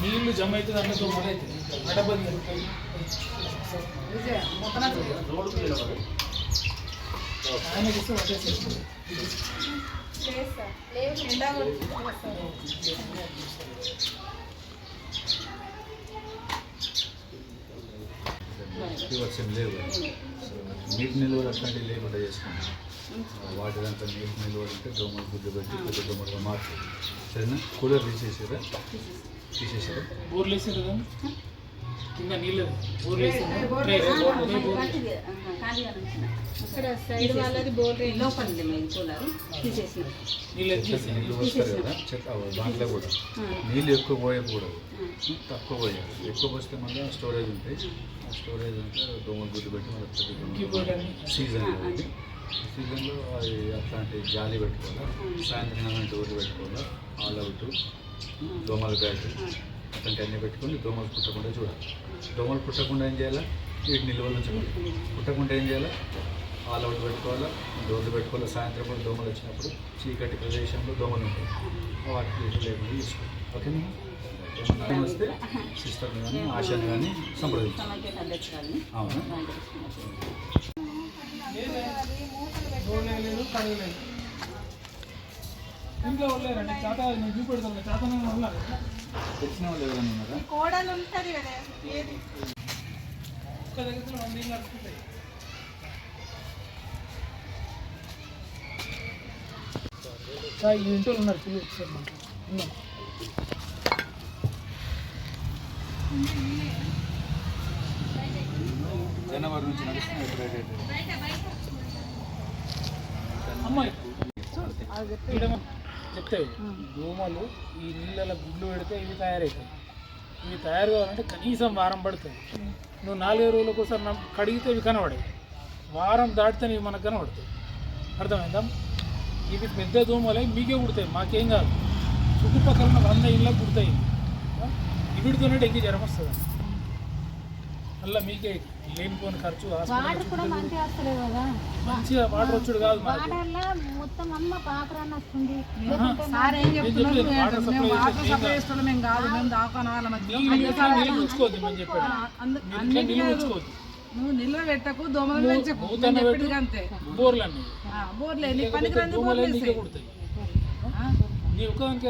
నీళ్ళు జమ అయితే దాంట్లో దోమలు అయితే. గడపది ఆయనకి ఇస్తే వచ్చేసేస్తుంది లేవు ఫీవర్స్ ఏం లేవు. సో నీటి నిల్వలు అట్లాంటివి లేకుండా చేసుకుంటాం. వాటి దాంట్లో నీటి నిల్వలు అంటే దోమలు గుడ్డు పెట్టి పెద్ద దోమలుగా మార్చి సరేనా? కూలర్ తీసేసారా? తీసేసారా? కదా నీళ్ళు బోర్లు వేసారు ట్రే ట్రే బోర్లు ఇక్కడ సైడ్ వాళ్ళది బోర్ లోపలిది మేము కూలర్ తీసేసినాం నీళ్ళు వస్తారు కదా దాంట్లో కూడా. నీళ్ళు ఎక్కువ పోయకూడదు. తక్కువ పోయాలి. ఎక్కువ పోస్తే మళ్ళీ స్టోరేజ్ ఉంటాయి. ఆ. స్టోరేజ్ అంటే దోమలు గుడ్డు పెట్టి మళ్ళీ సీజన్ కాబట్టి. సీజన్లో అది అట్లాంటి జాలి పెట్టుకోవాలా? సాయంత్రం అలాంటి ఊరు పెట్టుకోవాలా? ఆల్ అవుట్ దోమల బ్యాట్ అట్లాంటి అన్నీ పెట్టుకొని దోమలు పుట్టకుండా చూడాలి. దోమలు పుట్టకుండా ఏం చేయాలా? వీటి నిల్వలు ఉంచకూడదు పుట్టకుండా ఏం చేయాలా? ఆల్ అవుట్ పెట్టుకోవాలా? డోర్లు పెట్టుకోవాలి? సాయంత్రం కూడా దోమలు వచ్చినప్పుడు చీకటి ప్రదేశంలో దోమలు ఉంటాయి. వాటికి లేకుండా చూసుకోవాలి ఓకేనా? వస్తే సిస్టర్ని కానీ ఆశాన్ని కానీ సంప్రదించాలి. అవునా? లేదు ఇంట్లో వాళ్ళేరండి చేత నేను చూపెడతాను చేతనే ఉన్నారు తెలిసిన వాళ్ళు ఎవరైనా ఉన్నారా? కోడలు ఉంటుంది కదా ఏది? ఒక్క దగ్గర వంద ఇళ్ళు నడుచుకుంటాయి సార్ ఈ ఇంట్లో ఉన్నారు పిల్లలు ఒకసారి మాకు. ఉన్నాం. జనవరి నుంచి నడుస్తున్న ఎప్పుడైతే అమ్మాయి. ఈడ చెప్తాయి. దోమలు ఈ నీళ్ళ గుడ్లు పెడితే ఇవి తయారవుతాయి. ఇవి తయారు కావాలంటే కనీసం వారం పడుతుంది. నువ్వు నాలుగైదు రోజులకు ఒకసారి నమ్- కడిగితే ఇవి కనబడాయి వారం దాటితే ఇవి మనకు కనబడతాయి. అర్థమైందా? ఇవి పెద్ద దోమలై మీకే కుడతాయి. మాకేం కాదు. చుట్టుపక్కల వంద ఇళ్ళకి కుడతాయి. ఇవిడితోనే డెంగ్యూ జ్వరం వస్తుంది. మళ్ళీ మీకే లేనిపోని ఖర్చు హాస్పిటల్ కూడా మంచిగా వస్తలేదు కదా. మంచిగా వాటర్ వచ్చుడు కాదు వాటర్లో మొత్తం అమ్మ పాపరాన్ని వస్తుంది సార్ ఏం వాటర్ సప్లై వాటర్ చేస్తున్నాం మేము కాదు. మేము దాకానాల మధ్య. నీళ్ళు ఉంచుకోవద్దు చెప్పాడు ఉంచుకోవద్దు. నువ్వు నిల్వ పెట్టకు దోమలు పెంచకు చెప్పేది అంతే. బోర్లన్నీ ఆ, బోర్లే నీ పనికి బోర్లు వేసేయ్. నీ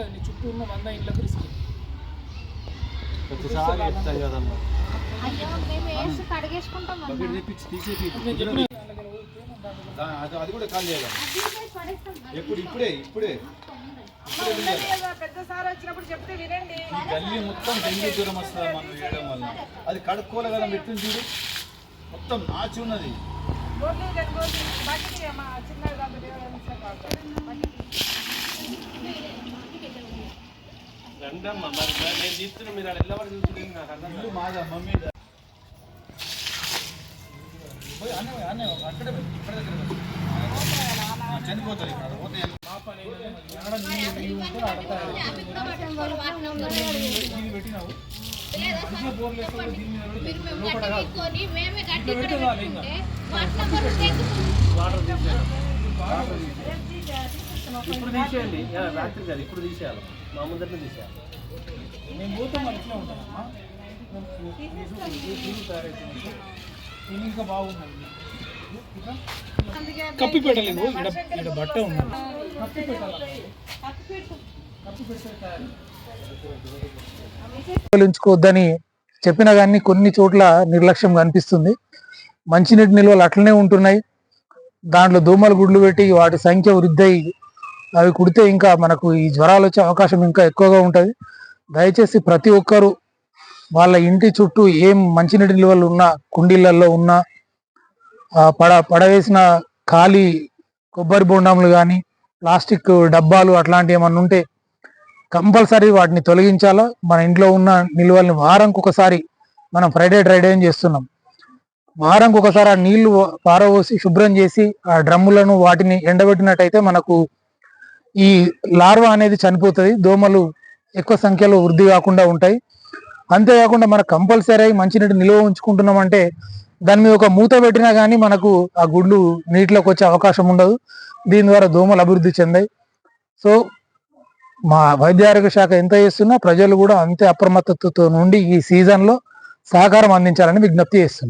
నీ చుట్టూ ఉన్న వంద ఇళ్ళకి రిస్క్ అయ్యో మేము వేసి కడిగేసుకుంటాం అది అది కూడా కాల్ చేయాలి. ఎప్పుడు? ఇప్పుడే ఇప్పుడే. పెద్ద సార్ వచ్చినప్పుడు చెప్తే వినండి. ఈ గల్లీ మొత్తం డెంగ్యూ జ్వరం వస్తుంది మనం వేయడం వల్ల. అది కడుక్కోలే కదా పెట్టింది చూడు. మొత్తం నాచి ఉన్నది. బోర్లు కనుకోండి బయటికి మా చిన్నది కాదు రండమ్మా మరి మరి నేను తీస్తున్నా మీరు అలా ఎల్లవారు చూస్తుంది నాకు అర్థం ఇల్లు మాదా మమ్మీ పోయి అన్నే పోయి, అన్నే పోయి. అక్కడే పోయి, ఇక్కడ దగ్గర పోయి. ఆ, చనిపోతుంది ఇక్కడ పోతే మా పని ఏంటంటే ఆడ నీళ్ళు నీళ్ళు ఉంటే ఆడ తయారు ఇది పెట్టినావు మంచిగా బోర్లు వేస్తే దీని మీద పెడితే లోపల కాదు ఇట్లా పెడితే చాలు ఇంకా వాటర్ తీసేయాలి ఇప్పుడు తీసేయండి. రాత్రి కాదు ఇప్పుడు తీసేయాలి. మా ముందరనే తీసేయాలి. మేము పోతాం ఉంటామమ్మా ఇంకా కప్పి పెట్టలేదు ఇక్కడ ఇక్కడ బట్ట ఉంది. కప్పి పెట్టాలి? చెప్పినా కానీ కొన్ని చోట్ల నిర్లక్ష్యం కనిపిస్తుంది. మంచినీటి నిల్వలు అట్లనే ఉంటున్నాయి. దాంట్లో దోమలు గుడ్లు పెట్టి వాటి సంఖ్య వృద్ధి అయ్యి అవి కుడితే ఇంకా మనకు ఈ జ్వరాలు వచ్చే అవకాశం ఇంకా ఎక్కువగా ఉంటుంది. దయచేసి ప్రతి ఒక్కరూ వాళ్ళ ఇంటి చుట్టూ ఏం మంచినీటి నిల్వలు ఉన్న కుండీలలో ఉన్న ఆ, పడ పడవేసిన ఖాళీ కొబ్బరి బొండములు కానీ ప్లాస్టిక్ డబ్బాలు అట్లాంటివి ఏమన్నా ఉంటే కంపల్సరీ వాటిని తొలగించాలా? మన ఇంట్లో ఉన్న నిల్వల్ని వారంకి ఒకసారి మనం ఫ్రైడే డ్రైడే అని చేస్తున్నాం. వారంకి ఒకసారి ఆ నీళ్ళు పారబోసి శుభ్రం చేసి ఆ డ్రమ్ములను వాటిని ఎండబెట్టినట్టయితే మనకు ఈ లార్వా అనేది చనిపోతుంది. దోమలు ఎక్కువ సంఖ్యలో వృద్ధి కాకుండా ఉంటాయి. అంతేకాకుండా మనం కంపల్సరీ మంచినీటి నిల్వ ఉంచుకుంటున్నామంటే దాని మీద ఒక మూత పెట్టినా కానీ మనకు ఆ గుడ్లు నీటిలోకి వచ్చే అవకాశం ఉండదు. దీని ద్వారా దోమలు అభివృద్ధి చెందాయి. సో మా వైద్య ఆరోగ్య శాఖ ఎంత చేస్తున్నా ప్రజలు కూడా అంతే అప్రమత్తతో నుండి ఈ సీజన్లో సహకారం అందించాలని విజ్ఞప్తి చేస్తుంది